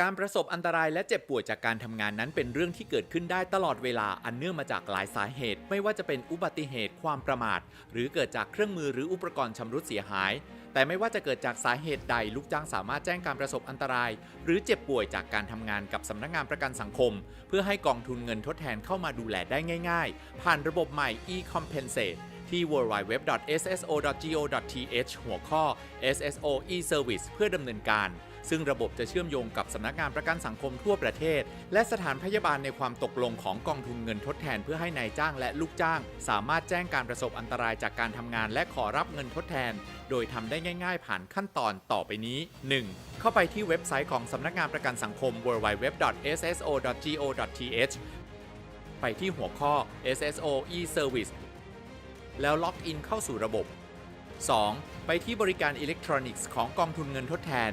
การประสบอันตรายและเจ็บป่วยจากการทำงานนั้นเป็นเรื่องที่เกิดขึ้นได้ตลอดเวลาอันเนื่องมาจากหลายสาเหตุ ไม่ว่าจะเป็นอุบัติเหตุความประมาท หรือเกิดจากเครื่องมือหรืออุปกรณ์ชำรุดเสียหาย แต่ไม่ว่าจะเกิดจากสาเหตุใดลูกจ้างสามารถแจ้งการประสบอันตราย หรือเจ็บป่วยจากการทำงานกับสำนักงานประกันสังคม เพื่อให้กองทุนเงินทดแทนเข้ามาดูแลได้ง่าย ๆ ผ่านระบบใหม่ e-compensate ที่ www.sso.go.th หัวข้อ SSO e-service เพื่อดำเนินการ ซึ่งระบบจะเชื่อมโยงกับสำนักงานประกันสังคมทั่วประเทศ และสถานพยาบาลในความตกลงของกองทุนเงินทดแทนเพื่อให้นายจ้างและลูกจ้าง สามารถแจ้งการประสบอันตรายจากการทำงานและขอรับเงินทดแทน โดยทำได้ง่าย ๆ ผ่านขั้นตอนต่อไปนี้ 1. เข้าไปที่เว็บไซต์ของสำนักงานประกันสังคม www.sso.go.th ไปที่หัวข้อ SSO e-service แล้วล็อกอินเข้าสู่ระบบ 2. ไปที่บริการอิเล็กทรอนิกส์ของกองทุนเงินทดแทน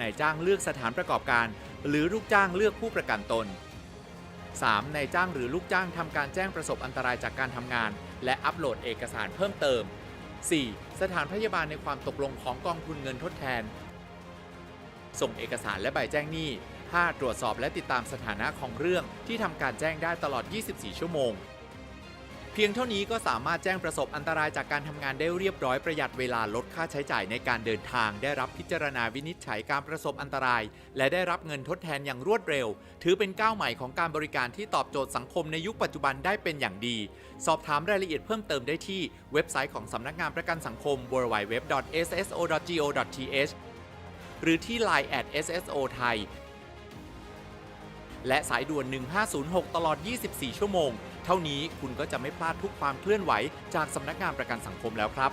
นายจ้างเลือกสถานประกอบการ หรือลูกจ้างเลือกผู้ประกันตน 3. นายจ้างหรือลูกจ้างทำการแจ้งประสบอันตรายจากการทำงาน และอัปโหลดเอกสารเพิ่มเติม 4. สถานพยาบาลในความตกลงของกองทุนเงินทดแทน ส่งเอกสารและใบแจ้งหนี้ 5. ตรวจสอบและติดตามสถานะของเรื่องที่ทำการแจ้งได้ตลอด 24 ชั่วโมง เพียงเท่านี้ก็สามารถแจ้งประสบอันตรายจากการทำงานได้เรียบร้อยประหยัดเวลาลดค่าใช้จ่ายในการเดินทาง ได้รับพิจารณาวินิจฉัยการประสบอันตราย และได้รับเงินทดแทนอย่างรวดเร็ว ถือเป็นก้าวใหม่ของการบริการที่ตอบโจทย์สังคมในยุคปัจจุบันได้เป็นอย่างดี สอบถามรายละเอียดเพิ่มเติมได้ที่เว็บไซต์ของสำนักงานประกันสังคม www.sso.go.th หรือที่ Line at @sso ไทย และสายด่วน 1506 ตลอด 24 ชั่วโมง เท่านี้คุณก็จะไม่พลาดทุกความเคลื่อนไหวจากสำนักงานประกันสังคมแล้วครับ